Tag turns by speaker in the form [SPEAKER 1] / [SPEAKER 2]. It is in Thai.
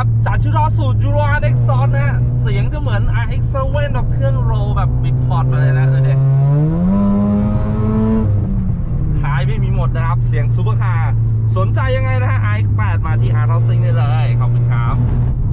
[SPEAKER 1] จับจากชุดรอสูตรยูโร RX ซอนนะเสียงจะเหมือน RX 7แบบเครื่องโรแบบบิดพอร์ตมาเลยนะเออเด็กขายไม่มีหมดนะครับ เสียงซูเปอร์คาร์สนใจยังไงนะฮะ RX 8มาที่อาร์ทอซิงได้เลย ขอบคุณครับ